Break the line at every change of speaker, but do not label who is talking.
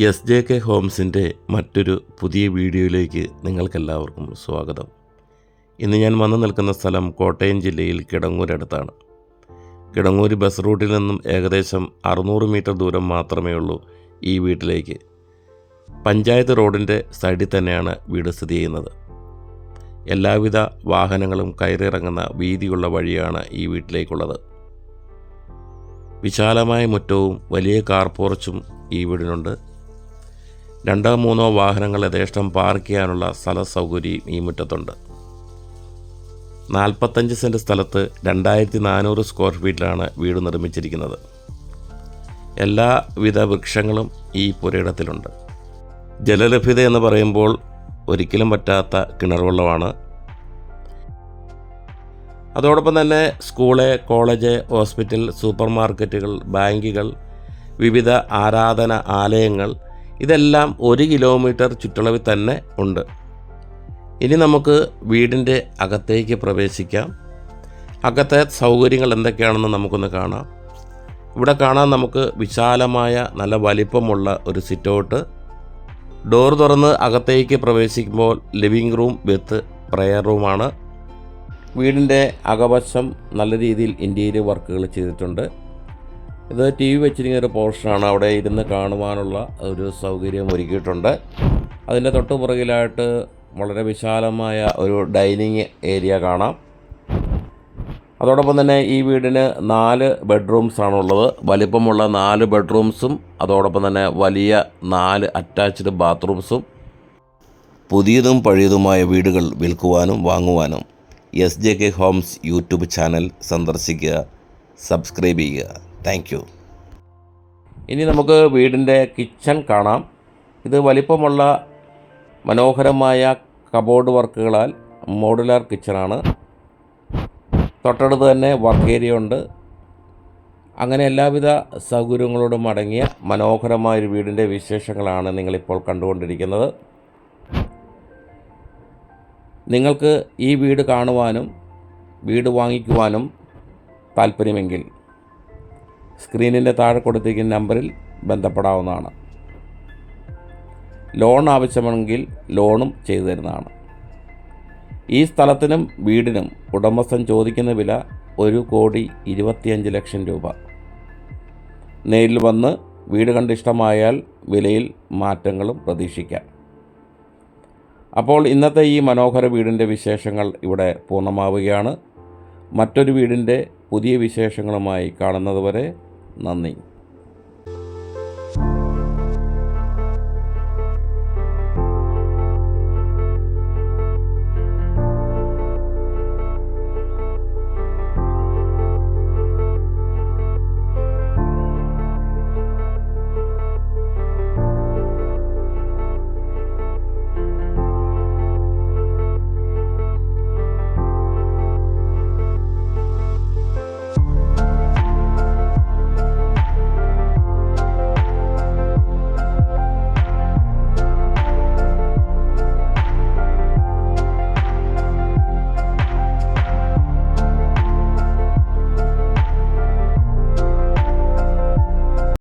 S J K ഹോംസിന്റെ മറ്റൊരു പുതിയ വീഡിയോയിലേക്ക് നിങ്ങൾക്കെല്ലാവർക്കും സ്വാഗതം. ഇന്ന് ഞാൻ വന്നു നിൽക്കുന്ന സ്ഥലം കോട്ടയം ജില്ലയിൽ കിടങ്ങൂരടുത്താണ്. കിടങ്ങൂർ ബസ് റൂട്ടിൽ നിന്നും ഏകദേശം അറുന്നൂറ് മീറ്റർ ദൂരം മാത്രമേ ഉള്ളൂ ഈ വീട്ടിലേക്ക്. പഞ്ചായത്ത് റോഡിന്റെ സൈഡിൽ തന്നെയാണ് വീട് സ്ഥിതി ചെയ്യുന്നത്. എല്ലാവിധ വാഹനങ്ങളും കയറിയിറങ്ങുന്ന വീതിയുള്ള വഴിയാണ് ഈ വീട്ടിലേക്കുള്ളത്. വിശാലമായ മുറ്റവും വലിയ കാർ പോർച്ചും ഈ വീടിനുണ്ട്. രണ്ടോ മൂന്നോ വാഹനങ്ങൾ യഥേഷ്ടം പാർക്ക് ചെയ്യാനുള്ള സ്ഥല സൗകര്യം ഈ മുറ്റത്തുണ്ട്. നാൽപ്പത്തഞ്ച് സെന്റ് സ്ഥലത്ത് രണ്ടായിരത്തി നാനൂറ് സ്ക്വയർ ഫീറ്റിലാണ് വീട് നിർമ്മിച്ചിരിക്കുന്നത്. എല്ലാവിധ വൃക്ഷങ്ങളും ഈ പുരയിടത്തിലുണ്ട്. ജലലഭ്യത എന്ന് പറയുമ്പോൾ ഒരിക്കലും പറ്റാത്ത കിണർ വെള്ളമാണ് അതോടൊപ്പം തന്നെ സ്കൂൾ കോളേജ് ഹോസ്പിറ്റൽ സൂപ്പർ മാർക്കറ്റുകൾ ബാങ്കുകൾ വിവിധ ആരാധന ആലയങ്ങൾ ഇതെല്ലാം ഒരു കിലോമീറ്റർ ചുറ്റളവിൽ തന്നെ ഉണ്ട്. ഇനി നമുക്ക് വീടിന്റെ അകത്തേക്ക് പ്രവേശിക്കാം. അകത്തെ സൗകര്യങ്ങൾ എന്തൊക്കെയാണെന്ന് നമുക്കൊന്ന് കാണാം. ഇവിടെ കാണാൻ നമുക്ക് വിശാലമായ നല്ല വലിപ്പമുള്ള ഒരു സിറ്റൗട്ട്. ഡോർ തുറന്ന് അകത്തേക്ക് പ്രവേശിക്കുമ്പോൾ ലിവിംഗ് റൂം വിത്ത് പ്രയർ റൂമാണ്. വീടിന്റെ അകവശം നല്ല രീതിയിൽ ഇന്റീരിയർ വർക്കുകൾ ചെയ്തിട്ടുണ്ട്. ഇത് ടി വി വെച്ചിരിക്കുന്ന ഒരു പോർഷനാണ്. അവിടെ ഇരുന്ന് കാണുവാനുള്ള ഒരു സൗകര്യം ഒരുക്കിയിട്ടുണ്ട്. അതിന്റെ തൊട്ട് പുറകിലായിട്ട് വളരെ വിശാലമായ ഒരു ഡൈനിങ് ഏരിയ കാണാം. അതോടൊപ്പം തന്നെ ഈ വീടിന് നാല് ബെഡ്റൂംസ് ഉള്ളത് വലിപ്പമുള്ള നാല് ബെഡ്റൂംസും അതോടൊപ്പം തന്നെ വലിയ നാല് അറ്റാച്ച്ഡ് ബാത്റൂംസും പുതിയതും പഴയതുമായ വീടുകൾ വിൽക്കുവാനും വാങ്ങുവാനും S J K homes YouTube channel സന്ദർശിക്കുക സബ്സ്ക്രൈബ് ചെയ്യുക. താങ്ക് ഇനി നമുക്ക് വീടിന്റെ കിച്ചൺ കാണാം. ഇത് വലിപ്പമുള്ള മനോഹരമായ കബോർഡ് വർക്കുകളാൽ മോഡുലാർ കിച്ചണാണ് തൊട്ടടുത്ത് തന്നെ വർക്ക് ഏരിയ ഉണ്ട്. അങ്ങനെ എല്ലാവിധ സൗകര്യങ്ങളോടും അടങ്ങിയ മനോഹരമായ ഒരു വീടിന്റെ വിശേഷങ്ങളാണ് നിങ്ങളിപ്പോൾ കണ്ടുകൊണ്ടിരിക്കുന്നത്. നിങ്ങൾക്ക് ഈ വീട് കാണുവാനും വീട് വാങ്ങിക്കുവാനും താല്പര്യമെങ്കിൽ സ്ക്രീനിന്റെ താഴെ കൊടുത്തിരിക്കുന്ന നമ്പറിൽ ബന്ധപ്പെടാവുന്നതാണ്. ലോൺ ആവശ്യമെങ്കിൽ ലോണും ചെയ്തു തരുന്നതാണ്. ഈ സ്ഥലത്തിനും വീടിനും ഉടമസ്ഥൻ ചോദിക്കുന്ന വില ഒരു കോടി ഇരുപത്തിയഞ്ച് ലക്ഷം രൂപ. നേരിൽ വന്ന് വീട് കണ്ടിഷ്ടമായാൽ വിലയിൽ മാറ്റങ്ങളും പ്രതീക്ഷിക്കാം. അപ്പോൾ ഇന്നത്തെ ഈ മനോഹര വീടിന്റെ വിശേഷങ്ങൾ ഇവിടെ പൂർണമാവുകയാണ്. മറ്റൊരു വീടിന്റെ പുതിയ വിശേഷങ്ങളുമായി കാണുന്നതുവരെ നന്ദി